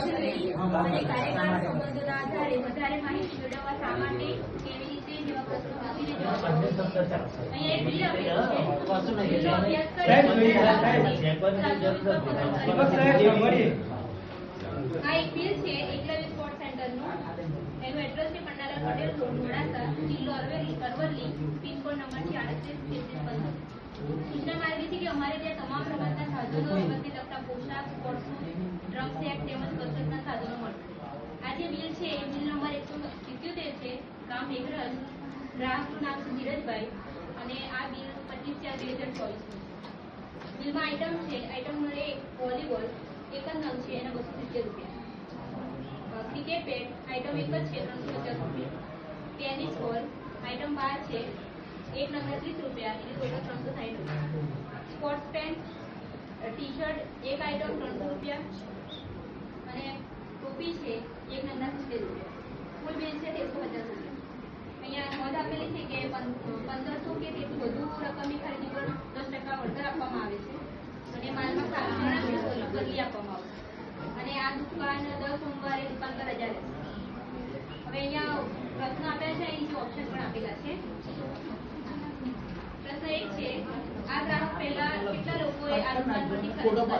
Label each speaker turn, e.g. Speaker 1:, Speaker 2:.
Speaker 1: આ એક સ્પોર્ટ સેન્ટરનું એનું એડ્રેસ છે પન્નાલાલ પટેલ રોડ મોડાસા જિલ્લો અરવલ્લી અરવલ્લી ગ્રાહકનું નામ છે ધીરજભાઈ અને આ બિલ પચીસ ચાર બે હજાર ચોવીસનું બિલમાં આઇટમ છે આઇટમ નંબર એક વોલીબોલ એક જ નંગ છે, એના બસો સિત્તેર રૂપિયા. ક્રિકેટ બેટ આઇટમ એક જ છે, ત્રણસો પચાસ રૂપિયા. ટેનિસ બોલ આઇટમ બાર છે, એક નંબર ત્રીસ રૂપિયા એટલે ટોટલ ત્રણસો સાઠ રૂપિયા. સ્પોર્ટ્સ પેન્ટ ટી શર્ટ એક આઇટમ ત્રણસો રૂપિયા. અને ટોપી છે, એક નંબર સિત્તેર રૂપિયા કુલ બિલ છે તેરસો પચાસ રૂપિયા અહીંયા નોંધ આપેલી છે કે પં- પંદરસો કે તેથી વધુ આ દુકાન દર સોમવારે દુકાન પર હવે અહીંયા પ્રશ્ન આપ્યા છે, અહીં જે ઓપ્શન પણ આપેલા છે. પ્રશ્ન એક છે, આ ગ્રાહક પહેલા કેટલા લોકોએ આ દુકાન પરથી ખરીદી